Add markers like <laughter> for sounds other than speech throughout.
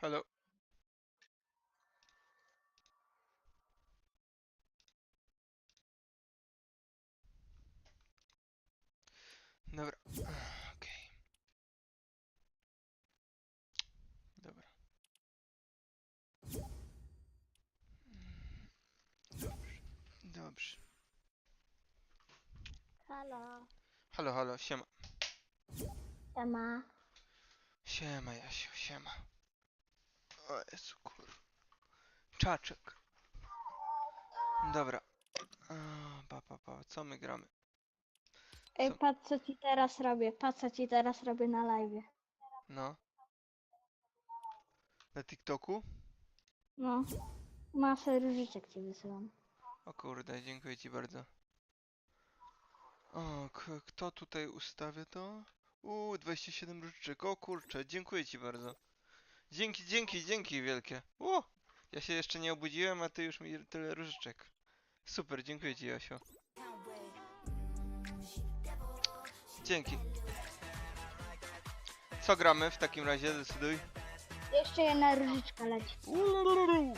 Halo. Dobra. Okej. Dobra. Dobrze. Dobrze. Halo. Halo, halo, siema. Siema. Siema, Jasiu, siema. O Jezu, kur... Czaczek. Dobra. A, Pa, pa, pa, co my gramy? Ej, Co? patrz co ci teraz robię. Patrz co ci teraz robię na live. No. Na TikToku? No. Masę różyczek ci wysyłam. O kurde, dziękuję ci bardzo. O, k- kto tutaj ustawia to? Uuu, 27 różyczek. O kurczę, dziękuję ci bardzo. Dzięki, dzięki, dzięki wielkie. O! Ja się jeszcze nie obudziłem, a ty już mi tyle różyczek. Super, dziękuję ci, Jasio. Dzięki. Co gramy w takim razie? Decyduj. Jeszcze jedna różyczka leci. Ulululu.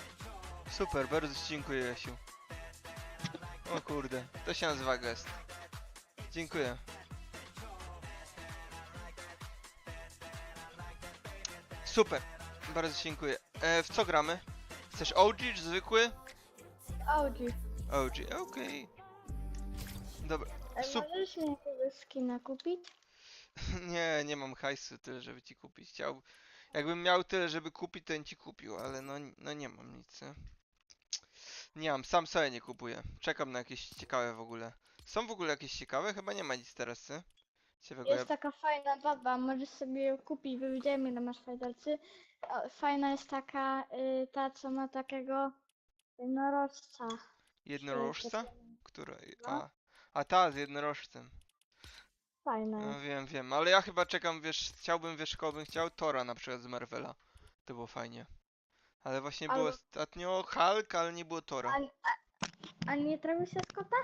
Super, bardzo ci dziękuję, Jasiu. O kurde, to się nazywa gest. Dziękuję. Super, bardzo dziękuję. E, w co gramy? Chcesz OG czy zwykły? Audi. OG, okej. Dobra, Sup- możesz mi jakiegoś skina kupić? <laughs> nie, nie mam hajsu tyle, żeby ci kupić. Chciał... Jakbym miał tyle, żeby kupić, to bym ci kupił, ale no, no nie mam nic. Nie? nie mam, sam sobie nie kupuję. Czekam na jakieś ciekawe w ogóle. Są w ogóle jakieś ciekawe? Chyba nie ma nic teraz? Ciekawego. Jest taka fajna baba, możesz sobie ją kupić, bo widziałem ile masz fajdelcy. O, Fajna jest taka, y, ta co ma takiego jednorożca. Jednorożca? Która? No. A, a ta z jednorożcem. Fajna No jest. wiem, wiem, ale ja chyba czekam, wiesz, chciałbym, wiesz, kogo bym chciał? Tora na przykład z Marvela. To było fajnie. Ale właśnie było Albo- ostatnio Hulk, ale nie było Tora. A, a, a nie Travisa Scotta?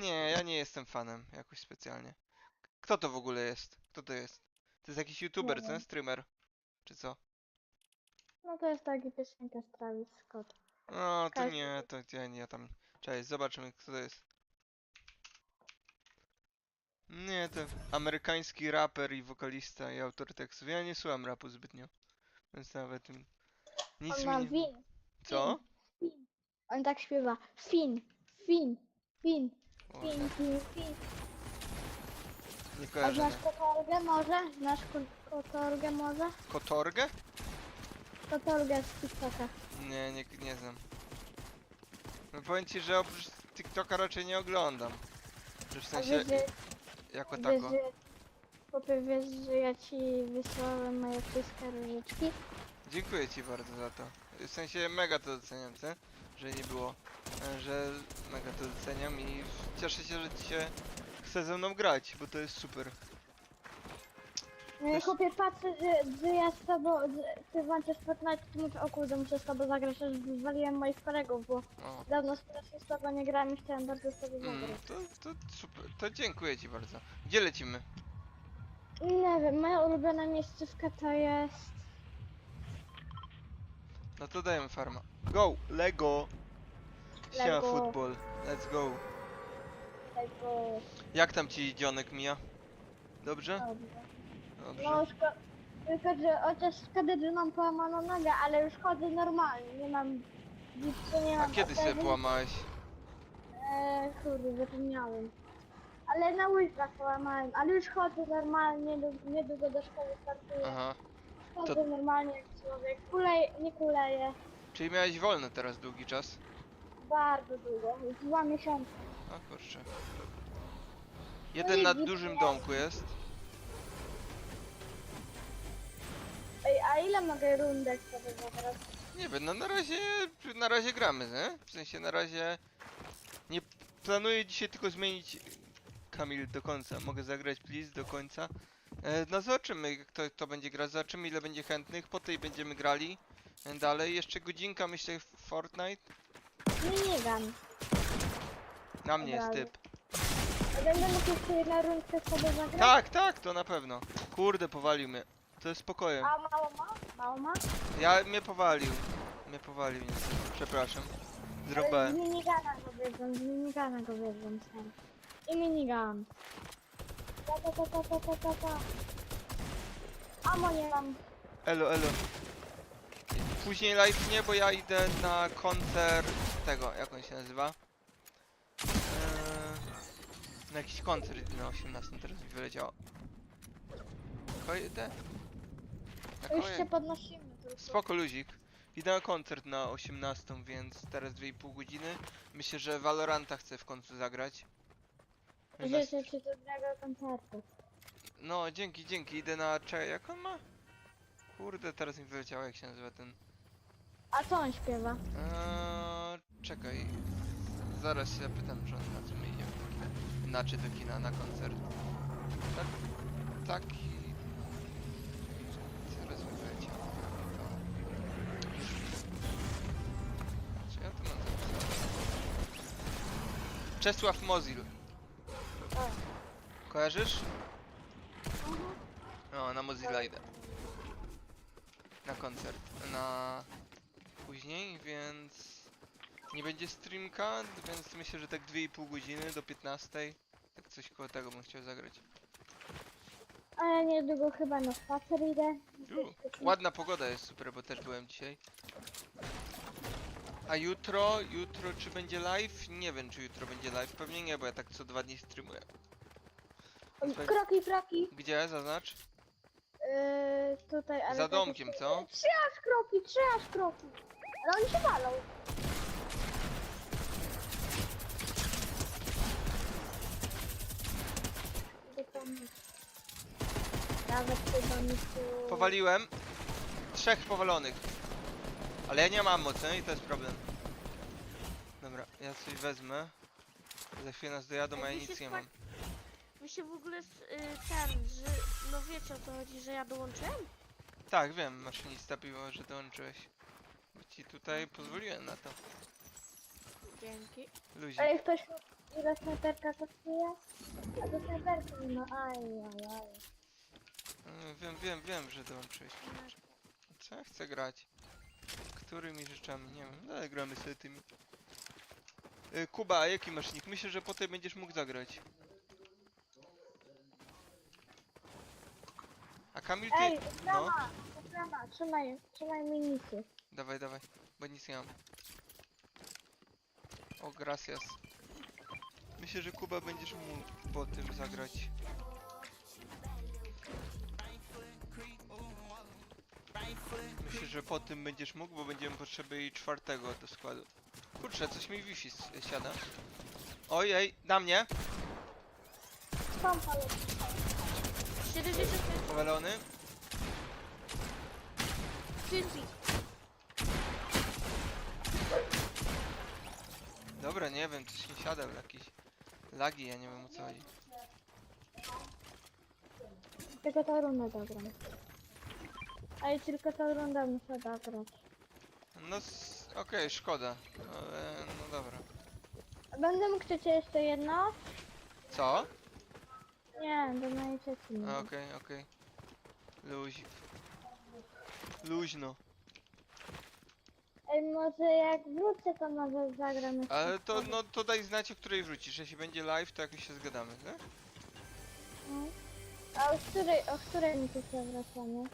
Nie, ja nie jestem fanem jakoś specjalnie. Kto to w ogóle jest? Kto to jest? To jest jakiś youtuber, co? wiem. Streamer? Czy co? No to jest taki piosenka z Travis Scott. No, to Każdy nie, to ja nie, ja tam... Cześć, zobaczymy kto to jest. Nie, to amerykański raper i wokalista i autor tekstów. Ja nie słucham rapu zbytnio. Więc nawet... Nic On mi ma nie... win. Co? Fin. On tak śpiewa. Fin, fin, fin, O, fin, fin, fin. nie A kojarzę. znasz kotorgę może? Znasz ko- kotorgę może? Kotorgę? Kotorgę z TikToka. Nie, nie, nie znam. No powiem ci, że oprócz TikToka raczej nie oglądam. Że w A sensie, wiesz, że, jako wiesz, tako. że, chłopie, wiesz, że ja ci wysłałem moje wszystkie różyczki? Dziękuję ci bardzo za to. W sensie mega to doceniam, co? Że nie było. e, Że mega to doceniam i cieszę się, że ci się chce ze mną grać, bo to jest super. No Wiesz- chłopie, patrzę, że, że ja z tobą, że ty włączasz Fortnite, to mówię, o kurde, muszę z tobą zagrać, aż wywaliłem moich kolegów, bo O. dawno strasznie z tobą nie grałem i chciałem bardzo z tobą Mm, zagrać. to, to super. To dziękuję ci bardzo. Gdzie lecimy? Nie wiem, moja ulubiona miejscówka to jest... No to dajemy farma. Go! Lego! Siema Lego. football. Let's go. Tego... Jak tam ci dzionek mija? Dobrze? Dobrze. Dobrze. No, szko- tylko, że chociaż szkoda, że mam połamaną nogę, ale już chodzę normalnie, nie mam... Gipsu, nie A mam kiedy operacji. połamałeś? Eee, kurde, zapomniałem. Ale na łyżwach połamałem, ale już chodzę normalnie, niedługo- niedługo do szkoły startuję. Aha. Chodzę normalnie jak człowiek, kuleję, nie kuleję. Czyli miałeś wolne teraz długi czas? Bardzo długo, już dwa miesiące. O kurczę. Jeden na dużym domku jest. Ej, a ile mogę rundek sobie zagrać? Nie wiem, no na razie, na razie gramy, nie? W sensie na razie nie planuję dzisiaj tylko zmienić Kamil do końca. Mogę zagrać please do końca. E, no zobaczymy kto, kto będzie grać, zobaczymy ile będzie chętnych, po tej będziemy grali e, dalej. Jeszcze godzinka myślę w Fortnite. Minigun. Na mnie jest Dobra. typ. A będę mógł jeszcze jedną rundkę sobie zagrać? Tak, tak, to na pewno. Kurde, powalił mnie. To jest spokojem. A mało ma? Mało ma? Ja mnie powalił. Mnie powalił niestety. Przepraszam. Ale Z Zrobiłem. minigana go wiedzą, z minigana go wiedzą sam. I minigun. Ta ta ta ta ta ta ta ta. Amo nie mam. Elo, elo. Później live nie, bo ja idę na koncert tego, jak on się nazywa? Eee, na jakiś koncert na 18 teraz mi wyleciało. Koje idę? Się podnosimy tylko. Spoko luzik. Idę na koncert na 18, więc teraz 2,5 godziny. Myślę, że Valoranta chcę w końcu zagrać. Że- Życzę ci dobrego koncertu. No, dzięki, dzięki. Idę na... Czekaj, jak on ma? Kurde, teraz mi wyleciało, jak się nazywa ten... A co on śpiewa? Eee, czekaj. Zaraz się zapytam, czy on na co my idziemy. Znaczy do kina, na koncert. Tak, taki... Czesław Mozil. Kojarzysz? No, na Mozilla idę. Na koncert. Na później, więc nie będzie streamka, więc myślę, że tak 2,5 godziny do 15. Tak coś koło tego bym chciał zagrać. A ja niedługo chyba na spacer idę. U, ładna pogoda jest super, bo też byłem dzisiaj. A jutro, jutro czy będzie live? Nie wiem czy jutro będzie live, pewnie nie, bo ja tak co dwa dni streamuję. Kroki, kroki. Gdzie? Zaznacz? Yy, tutaj, ale... Za tak domkiem, jest- co? Trzy aż kroki, trzy aż kroki. Ale oni się walą. Idę. Nawet chyba mi tu... Powaliłem. Trzech powalonych. Ale ja nie mam mocy i to jest problem. Dobra, ja coś wezmę. Za chwilę nas dojadą, a ja Ej, wy nic się nie tak- mam. Wy się w ogóle s- y, ten, że no wiecie o co chodzi, że ja dołączyłem? Tak, wiem, maszynista piwo, że dołączyłeś. Bo ci tutaj pozwoliłem na to. Dzięki. Luzik. Ej, ktoś... Ile snajperka kosztuje? A do snajperki nie ma. Aj, aj, aj. Mm, Wiem, wiem, wiem, że dołączyłeś. Co ja chcę grać? Którymi rzeczami? Nie wiem, ale gramy sobie tymi. Y, Kuba, a jaki masz nick? Myślę, że potem będziesz mógł zagrać. A Kamil, ty... Ej, No, brama! Brama, trzymaj, trzymaj minisy. dawaj, dawaj, bo nic nie mam. O, gracias. Myślę, że Kuba będziesz mógł po tym zagrać. Że po tym będziesz mógł, bo będziemy potrzebowali czwartego do składu. Kurczę, coś mi Wi-Fi s- siada. Ojej, na mnie! Pompa jest. 75 Powalony. Dobra, nie wiem, coś mi siada, jakieś lagi, ja nie wiem o co chodzi. Rundę dogram. Ej, tylko tą rundę muszę dograć. No, s- okej, szkoda. Ale, no dobra. Będę mógł chcecie jeszcze jedno? Co? Nie, do nie. A, Okej, okej. Luzik. Luźno. Ej, może jak wrócę, to może zagram jeszcze. Ale to, no, to daj znać, o której wrócisz. Jeśli będzie live, to jakoś się zgadamy, tak? No. A o której, o której mi tu się wracamy?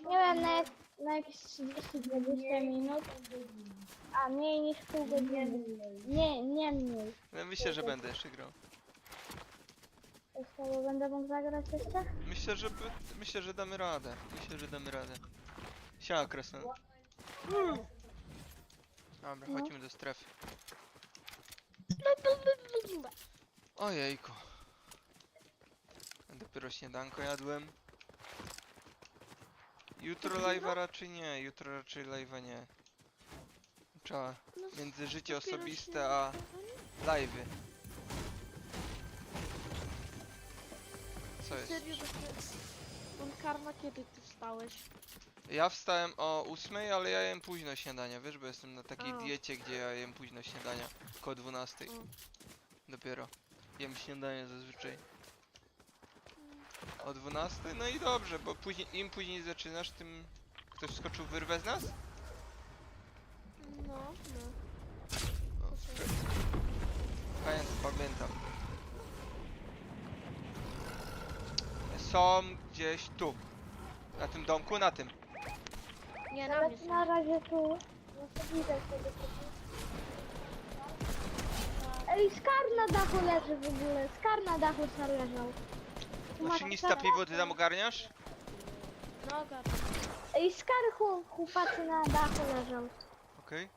Nie wiem, na, jak, na jakieś 30-20 minut. A, mniej niż pół godziny. Nie, nie mniej. No, myślę, że będę jeszcze grał. Jeszcze, bo będę mógł zagrać jeszcze? Myślę, że by- myślę, że damy radę. Myślę, że damy radę. Siema, Kresno. Dobra, No. chodźmy do strefy. Ojejku. Dopiero śniadanko jadłem. Jutro live'a raczej nie, jutro raczej live'a nie. Trzeba No, między życie dopiero osobiste a live'y. Co jest? Serio, dopiero... On karma, kiedy ty wstałeś? Ja wstałem o 8, ale ja jem późno śniadania, wiesz, bo jestem na takiej A. diecie, gdzie ja jem późno śniadania. Koło 12. O. Dopiero. Jem śniadanie zazwyczaj. O 12? No i dobrze, bo później, im później zaczynasz, tym... Ktoś skoczył w wyrwę z nas? No, no. O. Pamiętam, pamiętam. Są gdzieś tu. Na tym domku, na tym. Nie, na Ale mnie są. na razie tu. No to widać sobie. Ej, skar na dachu leży w ogóle. Skar na dachu sam leżał. Maszynista piwo, ty tam ogarniasz? Noga. Ej, skar chł- chłopacy na dachu leżał. Okej.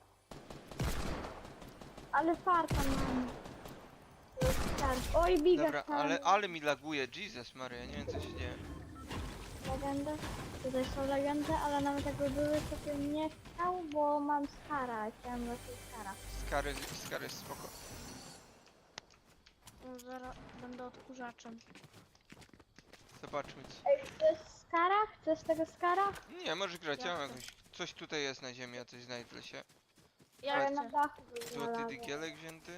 Ale farta mam. Oj, biga Dobra, ale, ale mi laguje, Jesus Maria, nie wiem co się dzieje. Legendy. Tutaj są legendy, ale nawet jakby były, to bym nie chciał, bo mam skara. Chciałem właśnie skara. Skary, skary spoko. No, zaraz będę odkurzaczem. Zobaczmy co. Ej, to jest skara? Chcesz tego skara? Nie, możesz grać, ja mam jakąś... Coś tutaj jest na ziemi, ja coś znajdę dla się. Ja Ale na chcę. dachu Złoty znalazłem. digielek wzięty.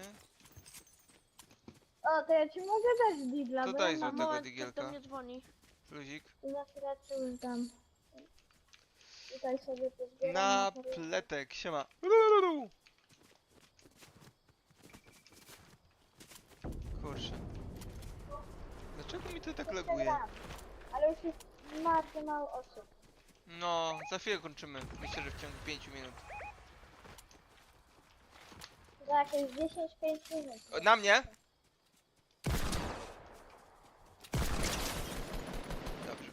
O, to ja ci mogę dać digla, To bo daj ja mam... złotego Mama, ktoś digielka. do mnie dzwoni. Luzik. Za chwilę ci już dam. Tutaj sobie to zbieram. Na pletek, siema. Kurczę. Dlaczego mi to tak laguje? Ale już jest bardzo mało osób. No, za chwilę kończymy. Myślę, że w ciągu 5 minut. Za jakieś 10-5 minut. O, Na mnie? Dobrze.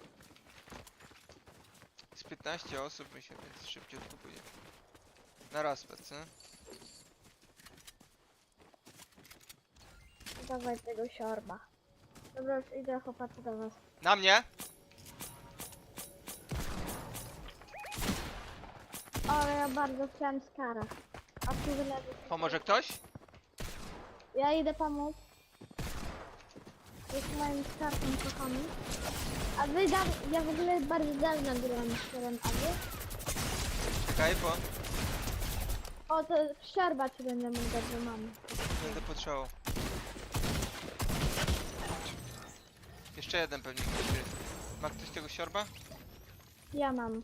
Z 15 osób myślę, więc szybciutko pójdzie. Na raz, co? Dawaj tego siorba. Dobra, już idę chłopacy do was. Na mnie! Ale ja bardzo chciałem skara. A tu wyleży. Pomoże ktoś? Ja idę pomóc. Jest moim skarbem kochanym. A wy dam, ja w ogóle bardzo dawno grałem z Kerem, a wy? Czekaj, bo O, to siorba ci będę mógł bo mam. będę potrzebował. Jeszcze jeden pewnie ktoś jest. Ma ktoś tego siorba? Ja mam.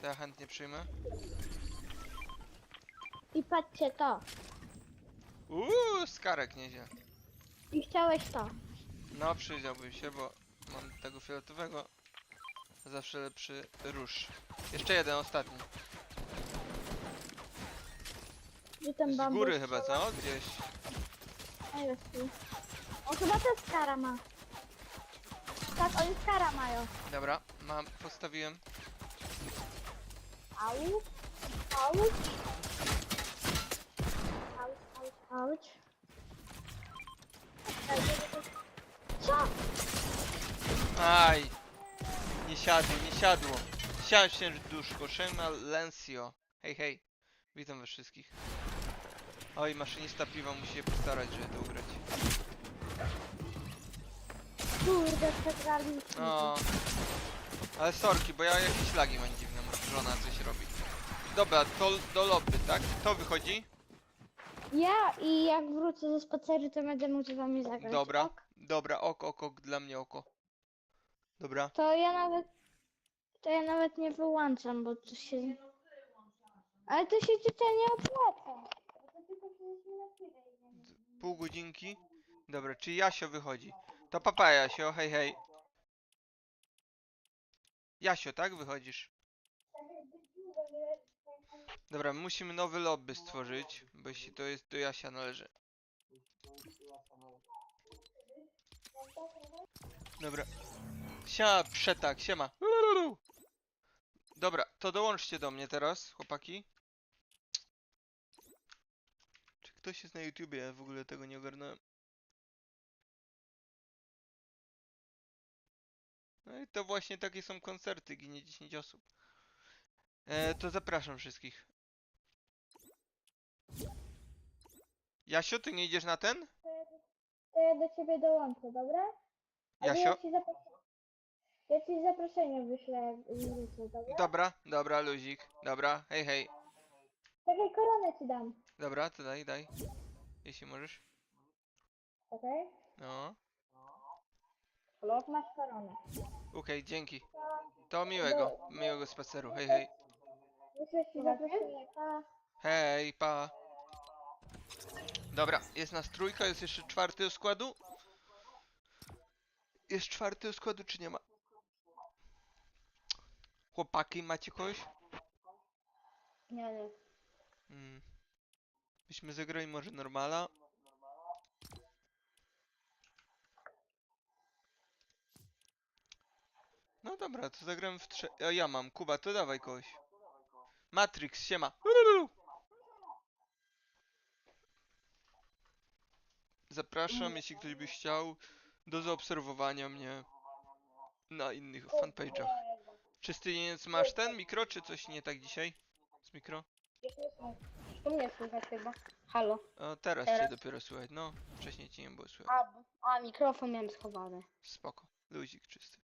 To ja chętnie przyjmę. I patrzcie to. Uuu, skarek nieźle. I chciałeś to. No, przyjrzałbym się, bo mam tego fioletowego. Zawsze lepszy róż. Jeszcze jeden, ostatni. Gdzie ten Z bambus? góry chyba, co? Gdzieś. A jest tu. On chyba też skara ma. Tak, oni skara mają. Dobra, mam, postawiłem. Au. Auć. Auć, auć, auć. To- Co? Aj! Nie siadło, nie siadło. Siadł się duszko, Shema Lencio. Hej, hej. Witam was wszystkich. Oj, maszynista piwa musi się postarać, żeby to ugrać. Kurde, przegraliśmy. No. Ale sorki, bo ja jakieś lagi mam dziwne, może żona coś robi. Dobra, to do lobby, tak? To wychodzi? Ja i jak wrócę ze spaceru, to będę mógł z wami zagrać. Dobra, ok? dobra, oko, oko, dla mnie oko. Dobra. To ja nawet... To ja nawet nie wyłączam, bo to się... Ale to się tutaj nie opłaca. Pół godzinki. Dobra, czy Jasio wychodzi? To papa Jasio, hej hej. Jasio, tak? Wychodzisz. Dobra, musimy nowy lobby stworzyć, bo jeśli to jest do Jasia należy. Dobra. Siema, przetak, siema. Dobra, to dołączcie do mnie teraz, chłopaki. Czy ktoś jest na YouTubie? Ja w ogóle tego nie ogarnąłem. No i to właśnie takie są koncerty, ginie 10 osób. E, to zapraszam wszystkich. Jasio, ty nie idziesz na ten? To ja do ciebie dołączę, dobra? Ale Jasio? Ja ci, zapro... ja ci zaproszenie wyślę, jak wrócę, dobra? Dobra, dobra, luzik. Dobra, hej, hej. Czekaj, koronę ci dam, Dobra, to daj, daj. Jeśli możesz. okej? No. Halo? Masz koronę. Okej, dzięki. To miłego, miłego spaceru. Hej, hej. Zaproszenie, pa. Hej, pa. Dobra, jest nas trójka, jest jeszcze czwarty do składu. Jest czwarty do składu, czy nie ma? Chłopaki, macie kogoś? Nie, nie. Mm. Byśmy zagrali może normala. No dobra, to zagramy w trze... A ja mam, Kuba, to dawaj kogoś. Matrix, siema. Ululu. Zapraszam, jeśli ktoś by chciał, do zaobserwowania mnie na innych fanpage'ach. Czy ty nie masz ten mikro, czy coś nie tak dzisiaj? Z mikro? To mnie słychać chyba. Halo? O, teraz cię Teraz? dopiero słychać, no. Wcześniej cię nie było słychać. A, a mikrofon miałem schowany. Spoko. Luzik czysty.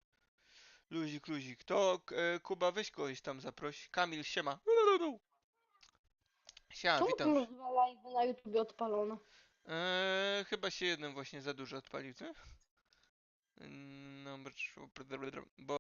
Luzik, luzik. To e, Kuba, weź kogoś tam zaproś. Kamil, siema. Siema, Czemu witam. tu dwa live na YouTube odpalone? Eee, chyba się jeden właśnie za dużo odpalił, co? No, bo- bo